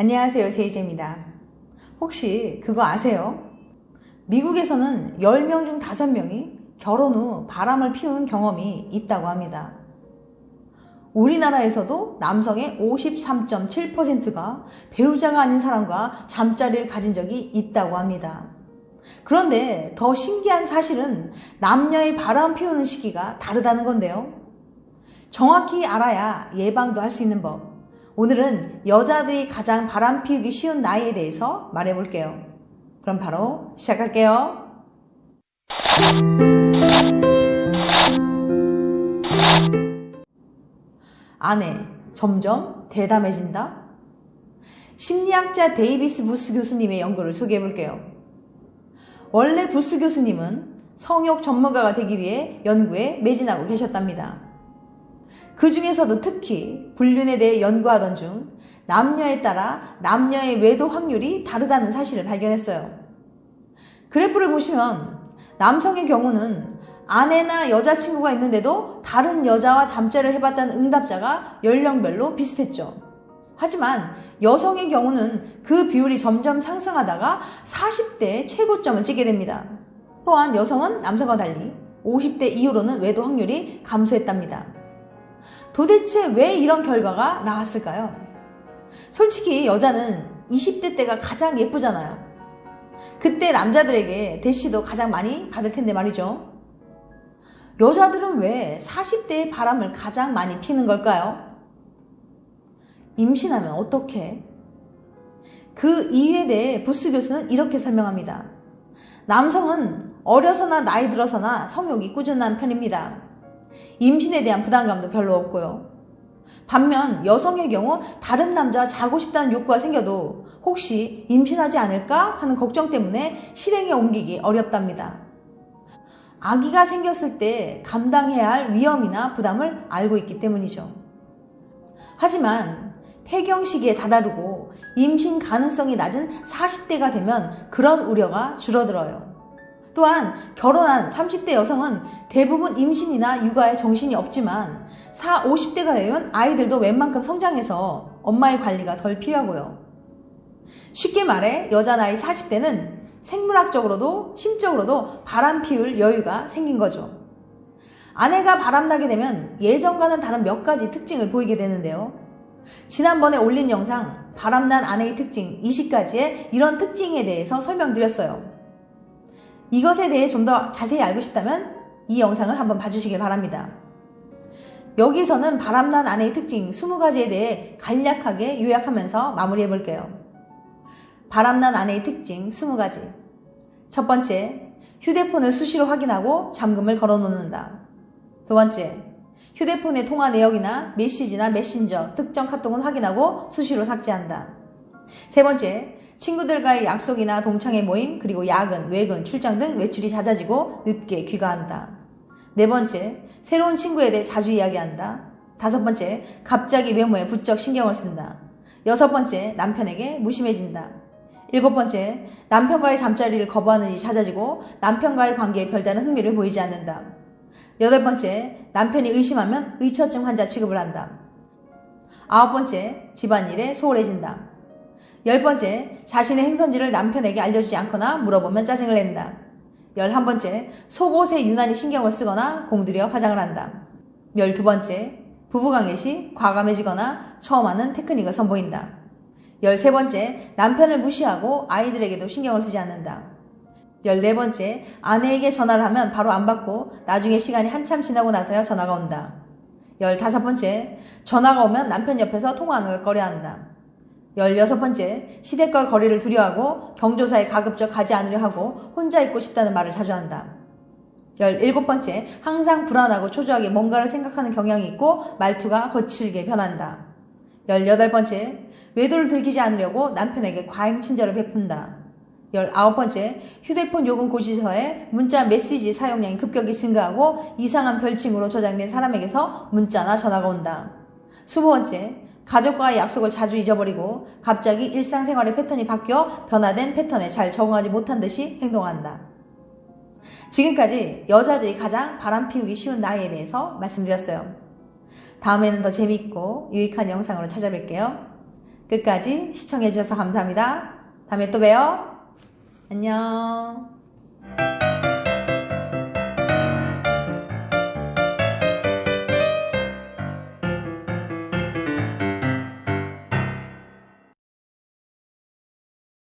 안녕하세요. 제이제입니다. 혹시 그거 아세요? 미국에서는 10명 중 5명이 결혼 후 바람을 피운 경험이 있다고 합니다. 우리나라에서도 남성의 53.7%가 배우자가 아닌 사람과 잠자리를 가진 적이 있다고 합니다. 그런데 더 신기한 사실은 남녀의 바람 피우는 시기가 다르다는 건데요. 정확히 알아야 예방도 할 수 있는 법. 오늘은 여자들이 가장 바람 피우기 쉬운 나이에 대해서 말해 볼게요. 그럼 바로 시작할게요. 아내, 점점 대담해진다? 심리학자 데이비스 부스 교수님의 연구를 소개해 볼게요. 원래 부스 교수님은 성욕 전문가가 되기 위해 연구에 매진하고 계셨답니다. 그 중에서도 특히 불륜에 대해 연구하던 중 남녀에 따라 남녀의 외도 확률이 다르다는 사실을 발견했어요. 그래프를 보시면 남성의 경우는 아내나 여자친구가 있는데도 다른 여자와 잠자리를 해봤다는 응답자가 연령별로 비슷했죠. 하지만 여성의 경우는 그 비율이 점점 상승하다가 40대에 최고점을 찍게 됩니다. 또한 여성은 남성과 달리 50대 이후로는 외도 확률이 감소했답니다. 도대체 왜 이런 결과가 나왔을까요? 솔직히 여자는 20대 때가 가장 예쁘잖아요. 그때 남자들에게 대시도 가장 많이 받을 텐데 말이죠. 여자들은 왜 40대의 바람을 가장 많이 피는 걸까요? 임신하면 어떻게? 그 이유에 대해 부스 교수는 이렇게 설명합니다. 남성은 어려서나 나이 들어서나 성욕이 꾸준한 편입니다. 임신에 대한 부담감도 별로 없고요. 반면 여성의 경우 다른 남자와 자고 싶다는 욕구가 생겨도 혹시 임신하지 않을까 하는 걱정 때문에 실행에 옮기기 어렵답니다. 아기가 생겼을 때 감당해야 할 위험이나 부담을 알고 있기 때문이죠. 하지만 폐경 시기에 다다르고 임신 가능성이 낮은 40대가 되면 그런 우려가 줄어들어요. 또한 결혼한 30대 여성은 대부분 임신이나 육아에 정신이 없지만 4, 50대가 되면 아이들도 웬만큼 성장해서 엄마의 관리가 덜 필요하고요. 쉽게 말해 여자 나이 40대는 생물학적으로도 심적으로도 바람 피울 여유가 생긴 거죠. 아내가 바람나게 되면 예전과는 다른 몇 가지 특징을 보이게 되는데요. 지난번에 올린 영상 바람난 아내의 특징 20가지의 이런 특징에 대해서 설명드렸어요. 이것에 대해 좀 더 자세히 알고 싶다면 이 영상을 한번 봐주시길 바랍니다. 여기서는 바람난 아내의 특징 20가지에 대해 간략하게 요약하면서 마무리해 볼게요. 바람난 아내의 특징 20가지. 첫 번째, 휴대폰을 수시로 확인하고 잠금을 걸어 놓는다. 두 번째, 휴대폰의 통화 내역이나 메시지나 메신저, 특정 카톡은 확인하고 수시로 삭제한다. 세 번째, 친구들과의 약속이나 동창회 모임, 그리고 야근, 외근, 출장 등 외출이 잦아지고 늦게 귀가한다. 네 번째, 새로운 친구에 대해 자주 이야기한다. 다섯 번째, 갑자기 외모에 부쩍 신경을 쓴다. 여섯 번째, 남편에게 무심해진다. 일곱 번째, 남편과의 잠자리를 거부하는 일이 잦아지고 남편과의 관계에 별다른 흥미를 보이지 않는다. 여덟 번째, 남편이 의심하면 의처증 환자 취급을 한다. 아홉 번째, 집안일에 소홀해진다. 열 번째, 자신의 행선지를 남편에게 알려주지 않거나 물어보면 짜증을 낸다. 열한 번째, 속옷에 유난히 신경을 쓰거나 공들여 화장을 한다. 열두 번째, 부부관계 시 과감해지거나 처음 하는 테크닉을 선보인다. 열세 번째, 남편을 무시하고 아이들에게도 신경을 쓰지 않는다. 열네 번째, 아내에게 전화를 하면 바로 안 받고 나중에 시간이 한참 지나고 나서야 전화가 온다. 열다섯 번째, 전화가 오면 남편 옆에서 통화하는 걸 꺼려 한다. 16번째, 시댁과 거리를 두려워하고 경조사에 가급적 가지 않으려 하고 혼자 있고 싶다는 말을 자주 한다. 17번째, 항상 불안하고 초조하게 뭔가를 생각하는 경향이 있고 말투가 거칠게 변한다. 18번째, 외도를 들키지 않으려고 남편에게 과잉 친절을 베푼다. 19번째, 휴대폰 요금 고지서에 문자 메시지 사용량이 급격히 증가하고 이상한 별칭으로 저장된 사람에게서 문자나 전화가 온다. 20번째, 가족과의 약속을 자주 잊어버리고 갑자기 일상생활의 패턴이 바뀌어 변화된 패턴에 잘 적응하지 못한 듯이 행동한다. 지금까지 여자들이 가장 바람 피우기 쉬운 나이에 대해서 말씀드렸어요. 다음에는 더 재밌고 유익한 영상으로 찾아뵐게요. 끝까지 시청해주셔서 감사합니다. 다음에 또 봬요. 안녕.